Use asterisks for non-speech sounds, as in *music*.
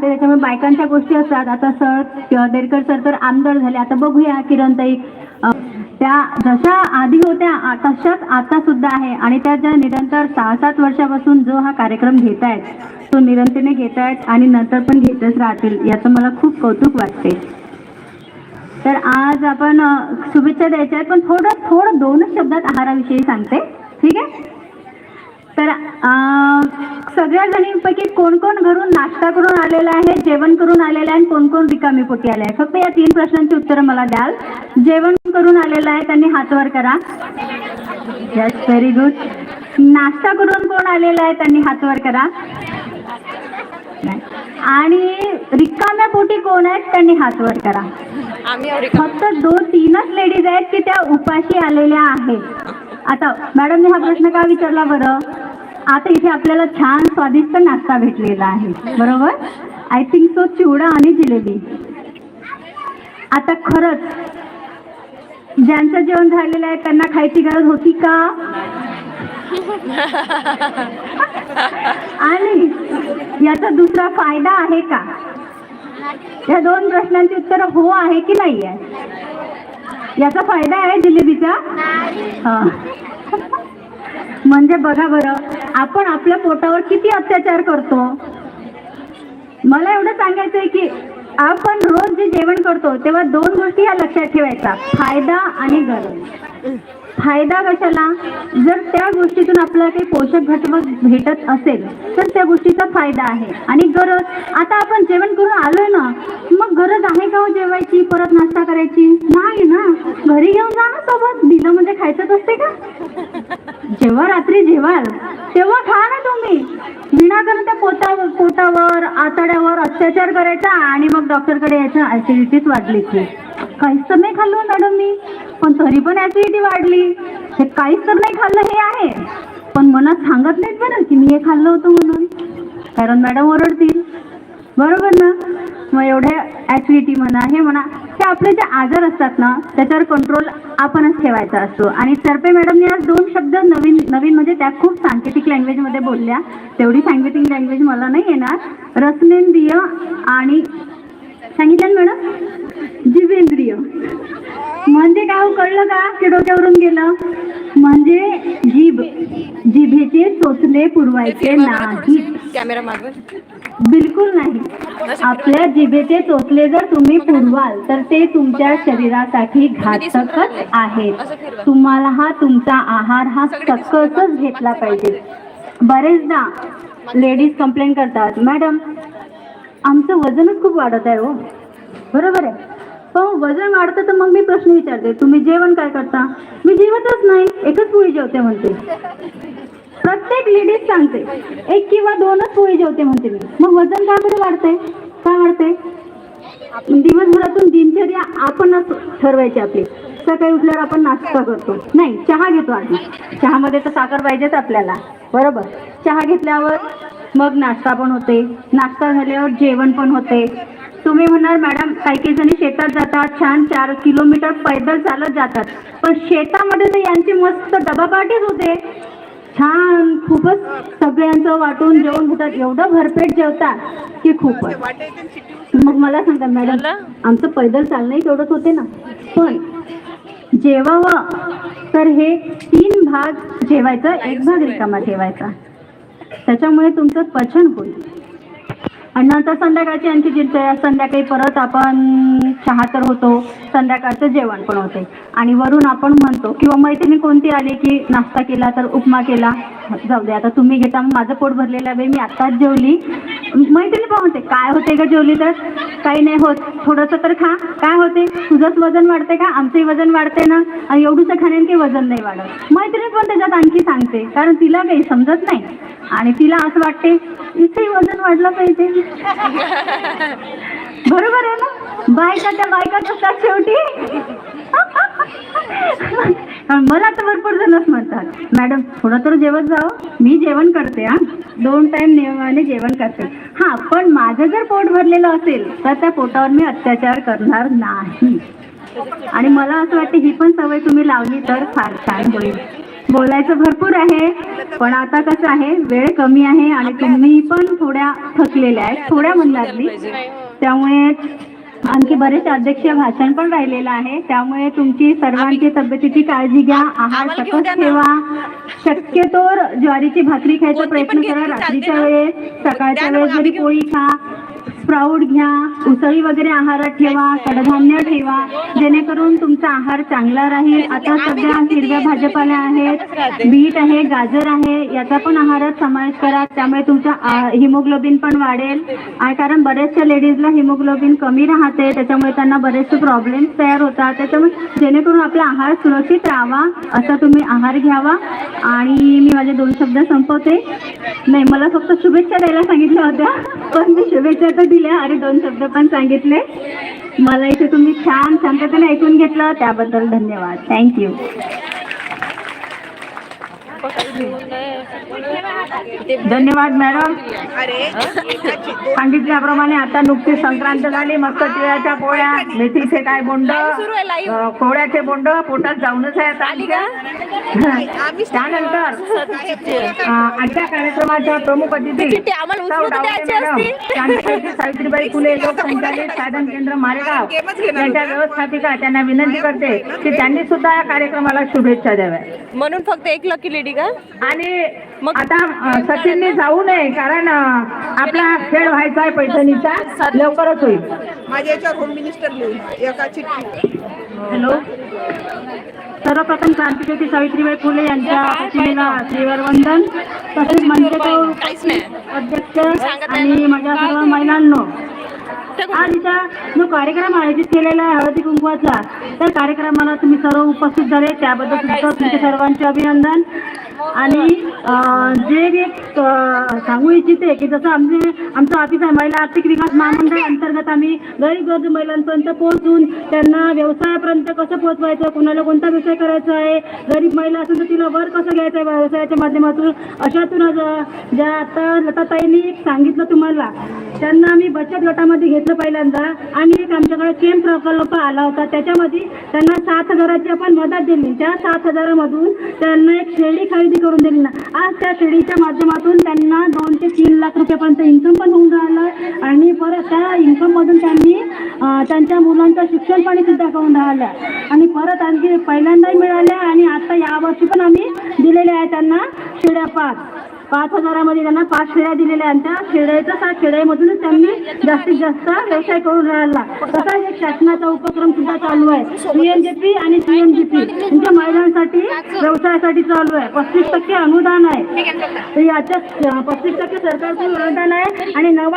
त्याच्यामुळे बायकांच्या गोष्टी असतात. आता सर देरकर सर तर आमदार झाले. आता बघूया किरणताई. त्या जशा आधी होत्या तशाच आता सुद्धा आहे. आणि त्या ज्या निरंतर सहा सात वर्षापासून जो हा कार्यक्रम घेत आहेत तो निरंतरने घेत आहेत आणि नंतर पण घेतच राहतील याचं मला खूप कौतुक वाटते तर आज आपण शुभेच्छा द्यायच्या आहेत. पण थोडं थोडं दोनच शब्दात आहाराविषयी सांगते. ठीक आहे? तर सगळ्या जणींपैकी कोण कोण घरून नाश्ता करून आलेला आहे जेवण करून आलेलं आहे आणि कोण कोण रिकामी पोटी आले आहे? फक्त या तीन प्रश्नांची उत्तरं मला द्याल. जेवण करून आलेलं आहे त्यांनी हात वर करा. यस व्हेरी गुड नाश्ता करून कोण आलेला आहे त्यांनी हात वर करा. आणि रिकाम्या पोटी कोण आहेत त्यांनी हात वर करा फक्त दोन तीनच लेडीज आहेत की त्या उपाशी आलेल्या आहेत. आता मॅडमने हा प्रश्न का विचारला बरं? आता इथे आपल्याला छान स्वादिष्ट नाश्ता भेटलेला आहे. बरोबर? आय थिंक सो चिवडा आणि जिलेबी. आता खरंच ज्यांचं जेवण झालेलं आहे त्यांना खायची गरज होती का? *laughs* आणि याचा दुसरा फायदा आहे का? या दोन प्रश्नांची उत्तर हो आहे की नाही आहे याचा फायदा आहे जिलेबीचा? हा. म्हणजे बघा बरं आपण आपल्या पोटावर किती अत्याचार करतो? मला एवढं सांगायचंय की आपण रोज जे जेवण करतो तेव्हा दोन गोष्टी ह्या लक्षात ठेवायचा फायदा आणि गरज. फायदा कशाला? जर त्या गोष्टीतून आपल्याला काही पोषक घटक भेटत असेल तर त्या गोष्टीचा फायदा आहे. आणि गरज आता आपण जेवण करून आलोय ना मग गरज आहे का हो जेवायची परत नाश्ता करायची? नाही ना. घरी घेऊन जा ना सोबत. दिलं म्हणजे खायचंच असते का? जेव्हा रात्री जेवाल तेव्हा खा ना तुम्ही. विनाकारण त्या पोटावर पोटावर आतड्यावर अत्याचार करायचा आणि मग डॉक्टरकडे यायचं. ऍसिडिटीच वाढली की काहीच तर नाही खाल्लं मॅडम मी. पण तरी पण ऍसिडिटी वाढली. हे काहीच तर नाही खाल्लं हे आहे. पण मनात सांगत नाहीत बरं की मी हे खाल्लं होतं म्हणून. कारण मॅडम ओरडतील. बरोबर ना? मग एवढ्या ऍसिडिटी म्हणा हे म्हणा हे आपले जे आजार असतात ना त्याच्यावर कंट्रोल आपणच ठेवायचा असतो. आणि सरपे मॅडमने आज दोन शब्द नवीन नवीन म्हणजे त्या खूप सांकेतिक लँग्वेजमध्ये बोलल्या. तेवढी सांकेतिक लँग्वेज मला नाही येणार. रसनेंद्रिय आणि सांगितलं ना मॅडम जिवेंद्रिय. म्हणजे काय हो, कळलं का? की डोक्यावरून गेलं. म्हणजे जीभ. जिभेचे चोचले पुरवायचे मागवर बिलकुल नाही. आपल्या जिभेचे चोचले जर तुम्ही पुरवाल तर ते तुमच्या शरीरासाठी घातकच आहेत. तुम्हाला हा तुमचा आहार हा सकसच घेतला पाहिजे. बरेचदा लेडीज कंप्लेंट करतात मॅडम आमचं वजनच खूप वाढत आहे हो. बरोबर आहे. पण वजन वाढतं तर मग मी प्रश्न विचारते तुम्ही जेवण काय करता? मी जेवतच नाही एकच पोळी जेवते म्हणते. प्रत्येक लेडीज सांगते. एक किंवा दोनच पोळी जेवते म्हणते मी. मग वजन का बरं का वाढते दिवसभरातून दिनचर्या आपणच ठरवायची आपली. सकाळी उठल्यावर आपण नाश्ता करतो. नाही चहा घेतो आधी. चहामध्ये तर साखर पाहिजेच आपल्याला. बरोबर? चहा घेतल्यावर मग नाश्ता पण होते. नाश्ता झाल्यावर जेवण पण होते. तुम्ही म्हणणार मॅडम काही काही जणी शेतात जातात. छान चार किलोमीटर पैदल चालत जातात. पण शेतामध्ये तर यांची मस्त डबा पार्टीच होते. छान खूपच सगळ्यांचं वाटून जेवण घेतात. एवढं भरपेट जेवतात की खूपच. मग मला सांगा मॅडम आमचं पैदल चालणंही तेवढंच होते ना? पण जेवावं. तर हे तीन भाग जेवायचं एक भाग रिकामा ठेवायचा. त्याच्यामुळे तुमचं पचन होईल. आणि नंतर संध्याकाळची आणखी दिनचर्या संध्याकाळी परत आपण चहा तर होतो संध्याकाळचं जेवण पण होते. आणि वरून आपण म्हणतो किंवा मैत्रिणी कोणती आली की नाश्ता केला तर उपमा केला जाऊ दे आता तुम्ही घेता. मग माझं पोट भरलेलं आहे मी आत्ताच जेवली. मैत्रिणी पण होते काय होते का जेवली तर? काही नाही होत. थोडंसं तर खा. काय होते? तुझंच वजन वाढते का? आमचंही वजन वाढते ना? आणि एवढंसं खाण्याने काही वजन नाही वाढत. मैत्रिणी पण त्याच्यात आणखी सांगते कारण तिला काही समजत नाही. आणि तिला असं वाटते इथेही वजन वाढलं पाहिजे. बरोबर आहे ना? बायका त्या बायकाच असतात शेवटी. मला तर भरपूर जणच म्हणतात मॅडम थोडं तर जेवण जावं हो. मी जेवण करते हा. दोन टाइम नियमाने जेवण करते. हा पण माझं जर पोट भरलेलं असेल तर त्या पोटावर मी अत्याचार करणार नाही. आणि मला असं वाटतं ही पण सवय तुम्ही लावली तर फार छान होईल. बोलायचं भरपूर आहे. पण आता कसं आहे वेळ कमी आहे आणि तुम्ही पण थोड्या थकलेल्या आहेत थोड्या म्हणणार मी. त्यामुळे आणखी बरेच अध्यक्ष भाषण पण राहिलेलं आहे. त्यामुळे तुमची सर्वांची तब्येतीची काळजी घ्या. आहार सकस ठेवा. शक्यतोवर ज्वारीची भाकरी खायचा प्रयत्न करा. रात्रीच्या वेळेस सकाळच्या वेळेस जरी पोळी खा स्प्राऊट घ्या उसळी वगैरे आहारात ठेवा कडधान्य ठेवा जेणेकरून तुमचा आहार चांगला राहील. आता सध्या हिरव्या भाजीपाल्या आहेत बीट आहे गाजर आहे याचा पण आहारात समावेश करा. त्यामुळे तुमचा हिमोग्लोबिन पण वाढेल. आणि कारण बऱ्याचशा लेडीजला हिमोग्लोबिन कमी राहते त्याच्यामुळे त्यांना बरेचसे प्रॉब्लेम्स तयार होतात. त्याच्यामुळे जेणेकरून आपला आहार सुरक्षित राहावा असा तुम्ही आहार घ्यावा. आणि मी माझे दोन शब्द संपवते. नाही मला फक्त शुभेच्छा द्यायला सांगितल्या होत्या. पण मी शुभेच्छा तर दिल्या आणि दोन शब्द पण सांगितले. मला इथे तुम्ही छान शांततेने ऐकून घेतलं त्याबद्दल धन्यवाद. थँक्यू धन्यवाद मॅडम. सांगितल्याप्रमाणे आता नुकतीच संक्रांत झाली मस्त तिळाच्या पोळ्या मेथीचे काय बोंड अं, कोहळ्याचे बोंड पोटात जाऊनच आहे आता. *laughs* त्यानंतर आजच्या कार्यक्रमाच्या प्रमुख अतिथी सावित्रीबाई फुले *laughs* लोकसंचालित साधन केंद्र मारेगाव. यांच्या व्यवस्थापिका त्यांना विनंती करते की त्यांनी सुद्धा या कार्यक्रमाला शुभेच्छा द्याव्या म्हणून फक्त एक लकी लेडी का? आणि आता अ, सचिनने जाऊ नये कारण आपला खेळ व्हायचा आहे पैठणीचा. लवकरच होईल. माझ्या याच्यावर होम मिनिस्टर लिहून एका चिठ्ठी हॅलो. सर्वप्रथम क्रांतिज्योती सावित्रीबाई फुले यांच्या प्रतिमेला श्रीवर वंदन तसेच नाही. अध्यक्ष आणि माझ्या सर्व महिलांनो. आज इथं जो कार्यक्रम आयोजित केलेला आहे हळदी कुंकवाचा त्या कार्यक्रमाला तुम्ही सर्व उपस्थित झाले. त्याबद्दल तुमचं तुमच्या सर्वांचे अभिनंदन. आणि जे मी सांगू इच्छिते की जसं आमचे आमचं ऑफिस आहे महिला आर्थिक विकास महामंडळ अंतर्गत आम्ही गरीब गरजू महिलांपर्यंत पोहोचून त्यांना व्यवसायापर्यंत कसं पोहोचवायचं कोणाला कोणता व्यवसाय करायचा आहे गरीब महिला असेल तर तिला वर कसं घ्यायचं आहे व्यवसायाच्या माध्यमातून अशातून ज्या आता लताताईंनी सांगितलं तुम्हाला त्यांना आम्ही बचत गटामध्ये घेतलं पहिल्यांदा आणि एक आमच्याकडे केम प्रकल्प आला होता त्याच्यामध्ये त्यांना सात हजाराची आपण मदत दिली. त्या सात हजारामधून त्यांना एक शेळी खरेदी करून दिली ना. आज त्या शेळीच्या माध्यमातून त्यांना दोन ते तीन लाख रुपयापर्यंत इन्कम पण होऊन राहिलं आणि परत त्या इन्कममधून त्यांनी त्यांच्या मुलांचं शिक्षण पाणी सुद्धा करून राहिलं. आणि परत आणखी पहिल्यांदाही मिळाल्या आणि आता यावर्षी पण आम्ही दिलेल्या आहे त्यांना शेळ्या पाच. पाच हजारामध्ये त्यांना पाच शेळ्या दिलेल्या आणि त्या शेळ्याच्या सात शेळ्यामधूनच त्यांनी जास्तीत जास्त व्यवसाय करून राहिला. तसा एक शासनाचा उपक्रम सुद्धा चालू आहे. पीएनजेपी आणि सीएमजीपी तुमच्या महिलांसाठी व्यवसायासाठी चालू आहे. पस्तीस टक्के अनुदान आहे. तर याच्या पस्तीस टक्के सरकारचं अनुदान आहे आणि नव्वद